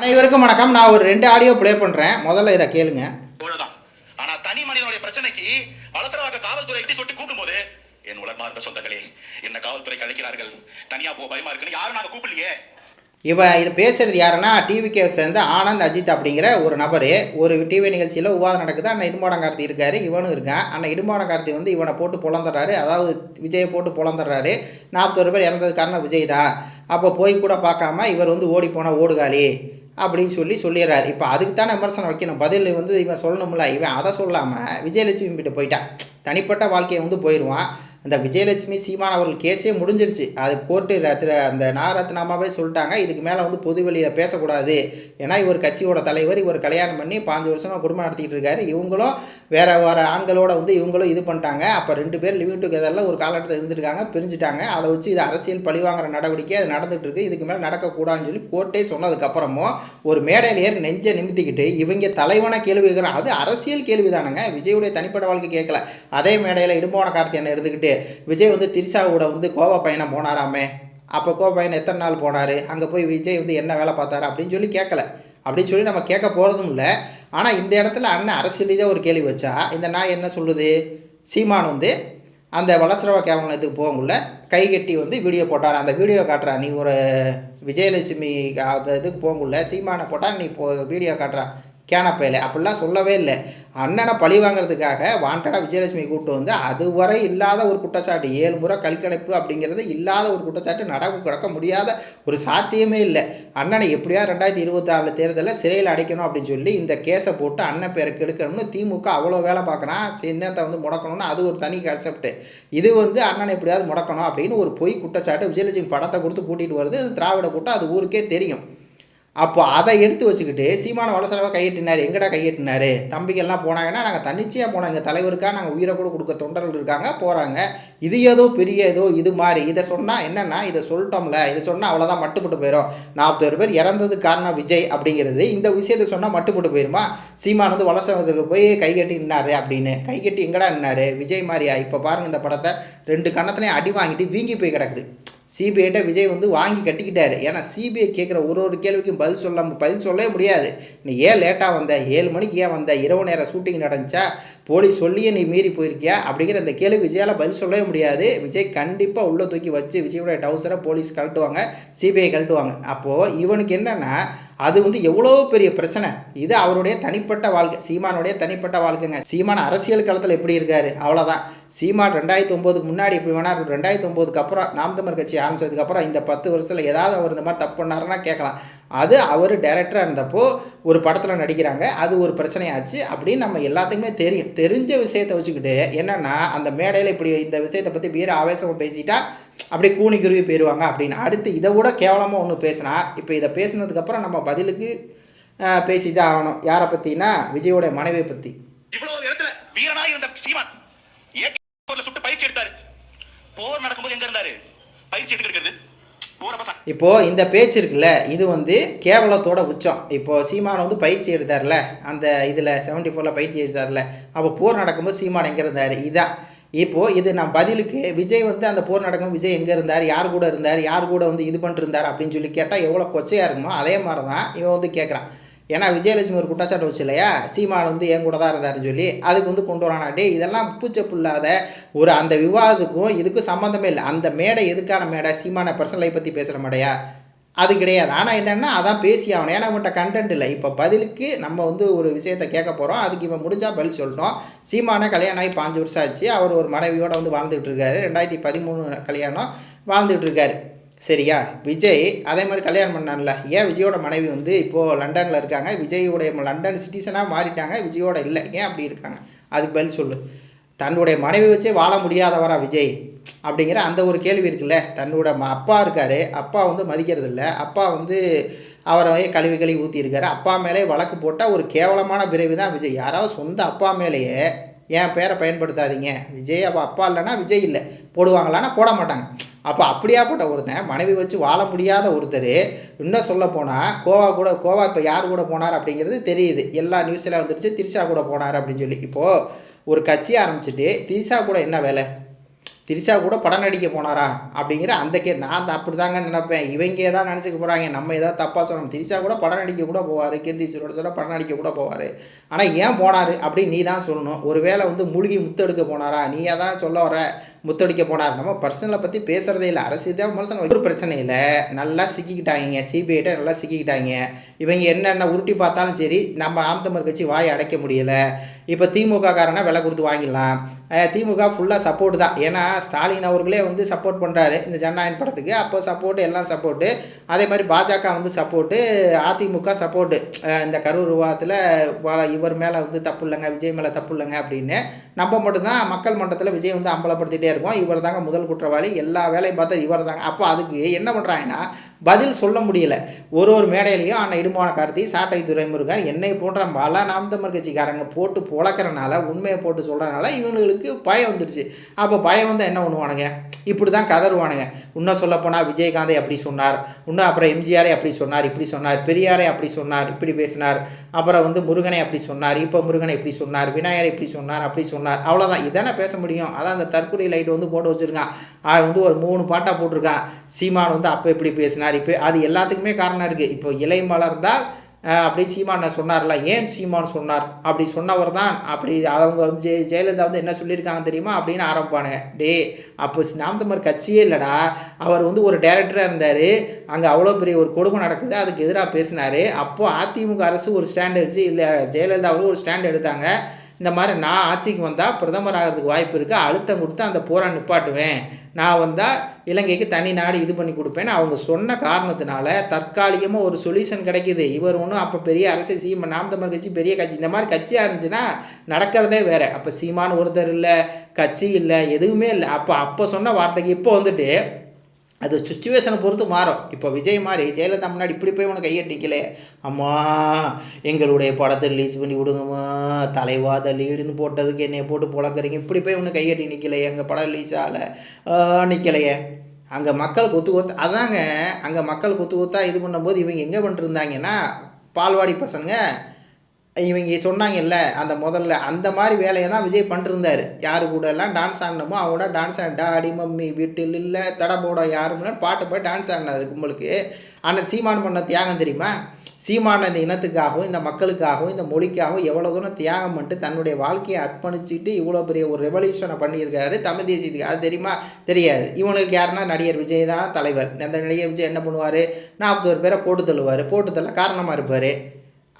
அனைவருக்கும் வணக்கம். நான் ஒரு ரெண்டு ஆடியோ ப்ளே பண்ணுறேன் முதல்ல இதை கேளுங்க. அவ்வளவுதான். ஆனா தனி மனிதனுடைய பிரச்சனைக்கு அவசரமாக காவல்துறை இப்படி சொல்லிட்டு கூப்பிடும்போது என் உலர்மார்க்க சொந்தங்களே என்ன காவல்துறைக்கு அழைக்கிறார்கள். தனியா போ பயமா இருக்குன்னு யாரும் நாங்க கூப்பிடலையே. இவன் இது பேசுறது யாருன்னா டிவிக்கே சேர்ந்த ஆனந்த் அஜித் அப்படிங்கிற ஒரு நபர். ஒரு டிவி நிகழ்ச்சியில் விவாதம் நடக்குது. அண்ணன் இடும்பாடம் கார்த்தி இருக்காரு. இவனும் இருக்கான். அண்ணன் இடும்பாடம் கார்த்தி வந்து இவனை போட்டு புலந்துடுறாரு. அதாவது விஜயை போட்டு புலந்துடுறாரு. நாற்பத்தொரு பேர் இறந்தது காரணம் விஜய் தான். அப்போ போய் கூட பார்க்காம இவர் வந்து ஓடி போன ஓடுகாலி. அப்படின்னு சொல்லி சொல்லிடுறாரு. இப்போ அதுக்கு தானே விமர்சனம் வைக்கணும். பதில் வந்து இவன் சொல்லணும்ல. இவன் அதை சொல்லாமல் விஜயலட்சுமி கிட்ட போயிட்டான் தனிப்பட்ட வாழ்க்கையை வந்து போயிடுவான். அந்த விஜயலட்சுமி சீமான் அவர்கள் கேஸே முடிஞ்சிருச்சு. அது கோர்ட்டு ரத்ன அந்த நாரத்னாமாவே சொல்லிட்டாங்க. இதுக்கு மேலே வந்து பொது வெளியில் பேசக்கூடாது. ஏன்னா இவர் கட்சியோட தலைவர் இவர் கல்யாணம் பண்ணி பாஞ்சு வருஷமாக குடும்பம் நடத்திட்டு இருக்காரு. இவங்களும் வேற வேறு ஆண்களோட வந்து இவங்களும் இது பண்ணிட்டாங்க. அப்போ ரெண்டு பேர் லிவிங் டுகெதரில் ஒரு காலகட்டத்தில் இருந்துருக்காங்க பிரிஞ்சுட்டாங்க. அதை வச்சு இது அரசியல் பழிவாங்கிற நடவடிக்கை அது நடந்துட்டு இருக்கு. இதுக்கு மேலே நடக்கக்கூடாதுன்னு சொல்லி கோர்ட்டே சொன்னதுக்கப்புறமும் ஒரு மேடையில் ஏறி நெஞ்சை நிமித்திக்கிட்டு இவங்க தலைவனை கேள்வி கேட்குறான் அது அரசியல் கேள்வி தானங்க விஜயுடைய தனிப்பட்ட வாழ்க்கை கேட்கல. அதே மேடையில் இடும்போன கார்த்தியனை இருந்துக்கிட்டு விஜய் வந்து திரிஷா கூட வந்து கோவா பயணம் போனாராமே. அப்போ கோவா பயணம் எத்தனை நாள் போனார்? அங்கே போய் விஜய் வந்து என்ன வேலை பார்த்தாரு? அப்படின்னு சொல்லி கேட்கல அப்படின்னு சொல்லி நம்ம கேட்க போகிறதும் இல்லை. ஆனால் இந்த இடத்துல அண்ணன் அரசியல் ஒரு கேள்வி வச்சா இந்த நாய் என்ன சொல்லுது? சீமான் வந்து அந்த வளசரவா கேவலத்துக்கு போகக்குள்ள கை கட்டி வந்து வீடியோ போட்டார். அந்த வீடியோ காட்டுறா நீ ஒரு விஜயலட்சுமி அந்த இதுக்கு போகக்குள்ள சீமானை போட்டால் நீ போ வீடியோ காட்டுறா. கேனப்பையில் அப்படிலாம் சொல்லவே இல்லை. அண்ணனை பழி வாங்கிறதுக்காக வாண்டடாக விஜயலட்சுமி கூப்பிட்டு வந்து அதுவரை இல்லாத ஒரு குற்றச்சாட்டு ஏழு முறை கல்கலைப்பு அப்படிங்கிறது இல்லாத ஒரு குற்றச்சாட்டு நடவு கிடக்க முடியாத ஒரு சாத்தியமே இல்லை. அண்ணனை எப்படியா ரெண்டாயிரத்தி இருபத்தாறு தேர்தலில் சிறையில் அடைக்கணும் அப்படின்னு சொல்லி இந்த கேஸை போட்டு அண்ணன் பேருக்கு எடுக்கணும்னு திமுக அவ்வளோ வேலை பார்க்குறான். சின்னத்தை வந்து முடக்கணும்னு அது ஒரு தனி கான்செப்ட் இது வந்து அண்ணனை எப்படியாவது முடக்கணும் அப்படின்னு ஒரு பொய் குற்றச்சாட்டு விஜயலட்சுமி படத்தை கொடுத்து கூட்டிகிட்டு வருது. திராவிட கூட்டம் அது ஊருக்கே தெரியும். அப்போ அதை எடுத்து வச்சுக்கிட்டு சீமான வளசலவை கையெட்டினார். எங்கடா கையெட்டினார்? தம்பிகள்லாம் போனாங்கன்னா நாங்கள் தன்னிச்சையாக போனோம். எங்கள் தலைவருக்காக நாங்கள் உயிரை கூட கொடுக்க தொண்டர்கள் இருக்காங்க போகிறாங்க இது ஏதோ பெரிய ஏதோ இது மாதிரி. இதை சொன்னால் என்னென்னா இதை சொல்லிட்டோம்ல. இதை சொன்னால் அவ்வளோதான் மட்டுப்பட்டு போயிடும் நாற்பது பேர் இறந்தது காரணம் விஜய் அப்படிங்கிறது இந்த விஷயத்தை சொன்னால் மட்டுப்பட்டு போயிருமா? சீமான் வந்து வளசவத்துக்கு போய் கைகட்டி நின்னாரு அப்படின்னு. கைகட்டி எங்கடா நின்னாரு? விஜய் மாதிரியா? இப்போ பாருங்கள் இந்த படத்தை. ரெண்டு கன்னத்துலையும் அடி வாங்கிட்டு வீங்கி போய் கிடக்குது. சிபிஐட்ட விஜய் வந்து வாங்கி கட்டிக்கிட்டாரு. ஏன்னா சிபிஐ கேட்குற ஒரு ஒரு கேள்விக்கும் பதில் சொல்ல பதில் சொல்லவே முடியாது. நீ ஏன் லேட்டாக வந்த? ஏழு மணிக்கு ஏன் வந்த? இரவு நேரம் ஷூட்டிங் நடந்துச்சா? போலீஸ் சொல்லியே நீ மீறி போயிருக்கியா? அப்படிங்கிற அந்த கேள்வி விஜயால் பதில் சொல்லவே முடியாது. விஜய் கண்டிப்பாக உள்ளே தூக்கி வச்சு விஜயோட டவுசரை போலீஸ் கழட்டுவாங்க சிபிஐ கழட்டுவாங்க. அப்போது இவனுக்கு என்னென்னா அது வந்து எவ்வளோ பெரிய பிரச்சனை. இது அவருடைய தனிப்பட்ட வாழ்க்கை சீமானுடைய தனிப்பட்ட வாழ்க்கைங்க. சீமான அரசியல் களத்தில் எப்படி இருக்காரு? அவ்வளோதான் சீமான் ரெண்டாயிரத்தி ஒம்போதுக்கு முன்னாடி இப்படி வேணா இருக்கும் ரெண்டாயிரத்தி ஒம்போதுக்கு அப்புறம் நாம் தமிழ் கட்சி ஆரம்பிச்சதுக்கப்புறம் இந்த பத்து வருஷத்தில் ஏதாவது அவர் இந்த மாதிரி தப்பு பண்ணாருன்னா கேட்கலாம். அது அவர் டைரக்டராக இருந்தப்போ ஒரு படத்தில் நடிக்கிறாங்க. அது ஒரு பிரச்சனையாச்சு. அப்படின்னு நம்ம எல்லாத்துக்குமே தெரியும். தெரிஞ்ச விஷயத்தை வச்சுக்கிட்டு என்னென்னா அந்த மேடையில் இப்படி இந்த விஷயத்தை பற்றி வீர ஆவேசமாக பேசிட்டா அப்படியே கூனி குருவி போயிடுவாங்க அப்படின்னு. அடுத்து இதை விட கேவலமாக ஒன்று பேசினா இப்போ இதை பேசினதுக்கப்புறம் நம்ம பதிலுக்கு பேசி தான் ஆகணும். யாரை பற்றினா விஜயோட மனைவியை பற்றி வீரனாக இருந்த சீமான் ஏகே சுட்டு பயிற்சி எடுத்தாரு. போர் நடக்கும்போது எங்க இருந்தாரு? பயிற்சி எடுக்க எடுக்கிறது? இப்போது இந்த பேச்சு இருக்குல்ல இது வந்து கேவலத்தோட உச்சம். இப்போது சீமானை வந்து பயிற்சி எடுத்தார்ல அந்த இதில் செவன்டி ஃபோரில் பயிற்சி எடுத்தார்ல அப்போ போர் நடக்கும்போது சீமான் எங்கே இருந்தார்? இதான். இப்போது இது நான் பதிலுக்கு விஜய் வந்து அந்த போர் நடக்கும் விஜய் எங்கே இருந்தார்? யார் கூட இருந்தார்? யார் கூட வந்து இது பண்ணிருந்தார் அப்படின்னு சொல்லி கேட்டால் எவ்வளோ கொச்சையாக இருக்குமோ அதே மாதிரி தான் இவன் வந்து கேட்குறான் ஏன்னா விஜயலட்சுமி ஒரு குற்றச்சாட்டு வச்சு இல்லையா? சீமான் வந்து என் கூட தான் இருந்தாருன்னு சொல்லி அதுக்கு வந்து கொண்டு வரானா? டே இதெல்லாம் பூச்சப்புள்ளாத ஒரு அந்த விவாதத்துக்கும் இதுக்கும் சம்மந்தமே இல்லை. அந்த மேடை எதுக்கான மேடை? சீமான லைஃப் பற்றி பேசுகிற மேடையா? அது கிடையாது. ஆனால் என்னென்னா அதான் பேசி ஆகணும். ஏன்னா இவன்கிட்ட கண்டென்ட் இல்லை. இப்போ பதிலுக்கு நம்ம வந்து ஒரு விஷயத்தை கேட்க போகிறோம் அதுக்கு இவன் முடிஞ்சால் பதில் சொல்லணும் சீமான கல்யாணம் ஆகி பாஞ்சு வருஷம் ஆச்சு. அவர் ஒரு மனைவியோடு வந்து வாழ்ந்துகிட்டு இருக்காரு. ரெண்டாயிரத்தி பதிமூணு கல்யாணம் வாழ்ந்துகிட்டு இருக்காரு. சரியா? விஜய் அதே மாதிரி கல்யாணம் பண்ணான்ல. ஏன் விஜயோட மனைவி வந்து இப்போது லண்டனில் இருக்காங்க? விஜயோடைய லண்டன் சிட்டிசனாக மாறிட்டாங்க. விஜயோட இல்லை. ஏன் அப்படி இருக்காங்க? அதுக்கு பதில் சொல்லு. தன்னுடைய மனைவி வச்சே வாழ முடியாதவரா விஜய்? அப்படிங்கிற அந்த ஒரு கேள்வி இருக்குல்ல. தன்னோட ம- அப்பா இருக்கார். அப்பா வந்து மதிக்கிறது இல்லை அப்பா வந்து அவரை கழுவி கழுவி ஊற்றியிருக்காரு அப்பா மேலே வழக்கு போட்டால் ஒரு கேவலமான பிறவி தான் விஜய். யாராவது சொந்த அப்பா மேலேயே என் பேரை பயன்படுத்தாதீங்க. விஜய் அப்போ அப்பா இல்லைன்னா விஜய் இல்லை. போடுவாங்களான்னா போட மாட்டாங்க. அப்போ அப்படியாப்பட்ட ஒருத்தன் மனைவி வச்சு வாழ முடியாத ஒருத்தர் இன்னும் சொல்ல போனால் கோவா கூட கோவா இப்போ யார் கூட போனார் அப்படிங்கிறது தெரியுது. எல்லா நியூஸில் வந்துருச்சு திரிஷா கூட போனார் அப்படின்னு சொல்லி. இப்போது ஒரு கட்சி ஆரம்பிச்சுட்டு திரிஷா கூட என்ன வேலை? திரிஷா கூட படம் நடிக்க போனாரா? அப்படிங்கிற அந்த கே நான் அப்படி தாங்க நினைப்பேன். இவங்க ஏதாவது நினச்சிக்க போகிறாங்க நம்ம ஏதாவது தப்பாக சொல்லணும். திரிஷா கூட படம் நடிக்க கூட போவார். கீர்த்தி சுரோட படம் நடிக்க கூட போவார். ஆனால் ஏன் போனார் அப்படின்னு நீ தான் சொல்லணும். ஒரு வேளை வந்து மூழ்கி முத்தெடுக்க போனாரா? நீ அதான் சொல்ல வர முத்தடிக்க போனார். நம்ம பர்சனலை பற்றி பேசுகிறதே இல்லை. அரசு தான் விமர்சனம் ஒரு பிரச்சனை இல்லை. நல்லா சிக்கிக்கிட்டாங்க. சிபிஐட்ட நல்லா சிக்கிக்கிட்டாங்க. இவங்க என்னென்ன உருட்டி பார்த்தாலும் சரி நம்ம ஆம் தமிழ் கட்சி வாயை அடைக்க முடியலை. இப்போ திமுக காரனா விலை கொடுத்து வாங்கிடலாம். திமுக ஃபுல்லாக சப்போர்ட் தான். ஏன்னா ஸ்டாலின் அவர்களே வந்து சப்போர்ட் பண்ணுறாரு இந்த ஜனநாயகன் படத்துக்கு. அப்போ சப்போர்ட்டு எல்லாம் சப்போர்ட்டு அதே மாதிரி பாஜக வந்து சப்போர்ட்டு அதிமுக சப்போர்ட்டு இந்த கரூர் விவாதத்தில் இவர் மேலே வந்து தப்பு இல்லைங்க விஜய் மேலே தப்பு இல்லைங்க அப்படின்னு நம்ம மட்டும்தான் மக்கள் மன்றத்தில் விஜய் வந்து அம்பலப்படுத்திட்டே இருக்கும் இவர் தாங்க முதல் குற்றவாளி. எல்லா வேலையும் பார்த்தா இவர் தாங்க அப்போ அதுக்கு என்ன பண்ணுறாங்கன்னா பதில் சொல்ல முடியல. ஒரு ஒரு மேடையிலையும் அண்ணன் இடுமான கார்த்தி சாட்டை துரைமுருகன் என்னை போன்ற பல நாம் தமிழ் கட்சிக்காரங்க போட்டு புழக்கிறனால உண்மையை போட்டு சொல்கிறனால இவங்களுக்கு பயம் வந்துடுச்சு அப்போ பயம் வந்து என்ன பண்ணுவானுங்க? இப்படி தான் கதறுவானுங்க இன்னும் சொல்லப்போனால் விஜயகாந்தை அப்படி சொன்னார். இன்னும் அப்புறம் எம்ஜிஆரே அப்படி சொன்னார் இப்படி சொன்னார் பெரியாரே அப்படி சொன்னார் இப்படி பேசினார். அப்புறம் வந்து முருகனை அப்படி சொன்னார் இப்போ முருகனை இப்படி சொன்னார் விநாயகரை இப்படி சொன்னார் அப்படி சொன்னார். அவ்வளோதான் இதானே பேச முடியும். அதான் அந்த தற்கொலை லைட் வந்து போட்டு வச்சுருக்கான். அவன் வந்து ஒரு மூணு பாட்டாக போட்டிருக்கான். சீமான் வந்து அப்போ இப்படி பேசினார் இப்போ அது எல்லாத்துக்குமே காரணம் இருக்குது இப்போ இலை மலர்ந்தால் அப்படி சீமான சொன்னார்ல ஏன் சீமான் சொன்னார்? அப்படி சொன்னவர் தான். அப்படி அவங்க வந்து ஜெய ஜெயலலிதா வந்து என்ன சொல்லியிருக்காங்க தெரியுமா? அப்படின்னு ஆரம்பிப்பானுங்க. டே அப்போ நாம் தமிழ் கட்சியே இல்லைடா. அவர் வந்து ஒரு டேரக்டராக இருந்தார். அங்கே அவ்வளோ பெரிய ஒரு கொடுமை நடக்குது. அதுக்கு எதிராக பேசினார். அப்போது அதிமுக அரசு ஒரு ஸ்டாண்ட் எடுத்து இல்லை ஜெயலலிதா அவரும் ஒரு ஸ்டாண்ட் எடுத்தாங்க. இந்த மாதிரி நான் ஆட்சிக்கு வந்தால் பிரதமர் ஆகிறதுக்கு வாய்ப்பு இருக்குது அழுத்தம் கொடுத்து அந்த போரை நிப்பாட்டுவேன். நான் வந்தால் இலங்கைக்கு தனி நாடு இது பண்ணி கொடுப்பேன்னு அவங்க சொன்ன காரணத்தினால தற்காலிகமாக ஒரு சொல்யூஷன் கிடைக்குது. இவர் ஒன்றும் அப்போ பெரிய அரசியல் சீமா நாம் தமிழ் கட்சி பெரிய கட்சி. இந்த மாதிரி கட்சியாக இருந்துச்சுன்னா நடக்கிறதே வேறு. அப்போ சீமான் ஒருத்தர் இல்லை கட்சி இல்லை எதுவுமே இல்லை. அப்போ அப்போ சொன்ன வார்த்தைக்கு இப்போ வந்துட்டு அது சுச்சுவேஷனை பொறுத்து மாறும். இப்போ விஜய் மாதிரி ஜெயலலிதா முன்னாடி இப்படி போய் உனக்கு கையட்டிக்கலே அம்மா எங்களுடைய படத்தை ரிலீஸ் பண்ணி விடுங்கம்மா. தலைவாத லீடுன்னு போட்டதுக்கு என்னைய போட்டு புழக்கிறீங்க. இப்படி போய் ஒன்று கையட்டி நிற்கலையே எங்கள் படம் ரிலீஸ் ஆகலை. நிற்கலையே அங்கே மக்கள் கொத்து கொத்து அதாங்க அங்கே மக்கள் கொத்து கொத்தா இது பண்ணும்போது இவங்க எங்கே பண்ணிருந்தாங்கன்னா பால்வாடி பசங்க இவங்க சொன்னாங்கல்ல அந்த முதல்ல அந்த மாதிரி வேலையை தான் விஜய் பண்ணிருந்தாரு. யார் கூட எல்லாம் டான்ஸ் ஆடினமோ அவங்க கூட டான்ஸ் ஆடிட்டா அடி மம்மி வீட்டில் இல்லை தடபோட யாருமே பாட்டு போய் டான்ஸ் ஆடினது கும்பலுக்கு. ஆனால் சீமான் பண்ண தியாகம் தெரியுமா? சீமான இந்த இனத்துக்காகவும் இந்த மக்களுக்காகவும் இந்த மொழிக்காகவும் எவ்வளோ தூரம் தியாகம் பண்ணிட்டு தன்னுடைய வாழ்க்கையை அர்ப்பணிச்சுட்டு இவ்வளோ பெரிய ஒரு ரெவல்யூஷனை பண்ணியிருக்காரு தமிழ் தேசியத்துக்கு. அது தெரியுமா? தெரியாது. இவனுக்கு யாருன்னா நடிகர் விஜய் தான் தலைவர். அந்த நடிகர் விஜய் என்ன பண்ணுவார்? நாற்பது பேரை போட்டு தள்ளுவார். போட்டு தள்ள காரணமாக இருப்பார்.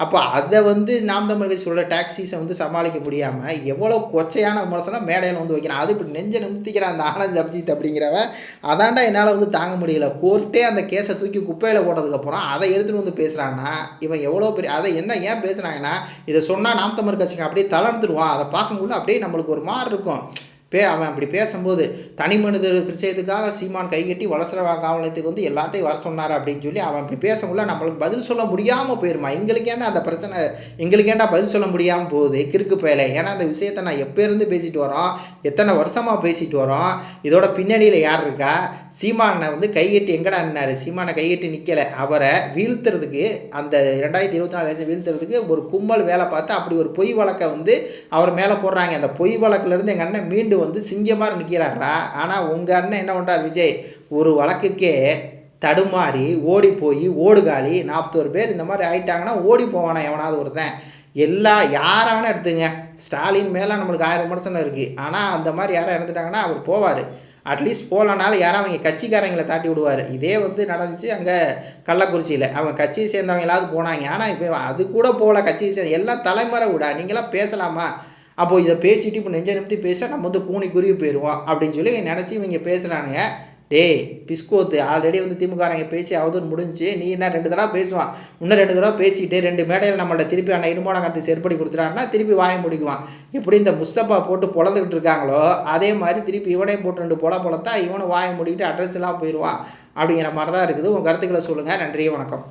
அப்போ அதை வந்து நாம் தமிழ் கட்சியோட டாக்ஸிஸை வந்து சமாளிக்க முடியாமல் எவ்வளோ கொச்சையான விமர்சனம் மேடையில் வந்து வைக்கிறான். அது இப்படி நெஞ்சை நிமித்திக்கிறான் அந்த ஆனந்த் அப்ஜித் அப்படிங்கிறவன். அதாண்டா என்னால் வந்து தாங்க முடியல. கோர்ட்டே அந்த கேஸை தூக்கி குப்பையில் போட்டதுக்கப்புறம் அதை எடுத்துகிட்டு வந்து பேசுகிறான்னா இவன் எவ்வளோ பெரிய அதை என்ன ஏன் பேசுகிறாங்கன்னா இதை சொன்னால் நாம் தமிழ் கட்சிக்கு அப்படியே தளர்ந்துருவான். அதை பார்க்கும்போது அப்படியே நம்மளுக்கு ஒரு மாதிரி இருக்கும். பே அவன் அப்படி பேசும்போது தனி மனித விஷயத்துக்காக சீமான் கைகட்டி வளசர காவலத்துக்கு வந்து எல்லாத்தையும் வர சொன்னார் அப்படின்னு சொல்லி அவன் அப்படி பேசக்குள்ள நம்மளுக்கு பதில் சொல்ல முடியாமல் போயிருமா? எங்களுக்கு ஏன்டா அந்த பிரச்சனை எங்களுக்கு ஏன்டா பதில் சொல்ல முடியாமல் போகுது? கிறுக்கு பயல. ஏன்னா அந்த விஷயத்தை நான் எப்போருந்து பேசிட்டு வரோம்? எத்தனை வருஷமாக பேசிட்டு வரோம்? இதோட பின்னணியில் யார் இருக்கா? சீமானை வந்து கைகட்டி எங்கடா நின்னாரு? சீமானை கைகட்டி நிற்கலை அவரை வீழ்த்துறதுக்கு அந்த ரெண்டாயிரத்தி இருபத்தி நாலு லட்சம் வீழ்த்துறதுக்கு ஒரு கும்பல் வேலை பார்த்து அப்படி ஒரு பொய் வழக்கை வந்து அவர் மேலே போடுறாங்க. அந்த பொய் வழக்கிலேருந்து எங்கள் அண்ணன் மீண்டு வந்து சிங்கமாக நிற்கிறாரா ஆனால் உங்கள் அண்ணன் என்ன பண்ணுறார் விஜய்? ஒரு வழக்குக்கே தடுமாறி ஓடி போய் ஓடுகாலி நாற்பத்தோரு பேர் இந்த மாதிரி ஆயிட்டாங்கன்னா ஓடி போவானா எவனாவது ஒருத்தன்? எல்லா யாரை வேணால் எடுத்துங்க. ஸ்டாலின் மேலே நம்மளுக்கு ஆயிரம் விமர்சனம் இருக்குது ஆனால் அந்த மாதிரி யாரும் இறந்துட்டாங்கன்னா அவர் போவார். அட்லீஸ்ட் போகலனாலும் யாரும் அவங்க கட்சிக்காரங்களை தாட்டி விடுவார். இதே வந்து நடந்துச்சு அங்கே கள்ளக்குறிச்சியில். அவங்க கட்சியை சேர்ந்தவங்களாவது போனாங்க. ஆனால் இப்போ அது கூட போகல. கட்சியை சேர்ந்த எல்லாம் தலைமுறை விடா நீங்களாம் பேசலாமா? அப்போது இதை பேசிட்டு இப்போ நெஞ்ச நிமித்தி பேசிட்டா நம்ம வந்து கூணி குருவி போயிடுவோம் அப்படின்னு சொல்லி நினச்சி இவங்க பேசுகிறானுங்க டேய் பிஸ்கோத்து ஆல்ரெடி வந்து திமுககாரங்க பேசி அவதூறு முடிஞ்சு நீ என்ன ரெண்டு தடவை பேசுவான் இன்னும் ரெண்டு தடவை பேசிட்டு ரெண்டு மேடையில் நம்மள்ட்ட திருப்பி அண்ணன் இடுமான கருத்து செருப்படி கொடுத்துட்டாருன்னா திருப்பி வாய முடிக்குவான். எப்படி இந்த முஸ்தபா போட்டு பொழந்துக்கிட்டு இருக்காங்களோ அதே மாதிரி திருப்பி இவனே போட்டு ரெண்டு பொல பொழத்தா இவனும் வாய முடிக்கிட்டு அட்ரஸ் எல்லாம் போயிடுவான் அப்படிங்கிற மாதிரி தான் இருக்குது. உங்கள் கருத்துக்களை சொல்லுங்கள் நன்றி வணக்கம்.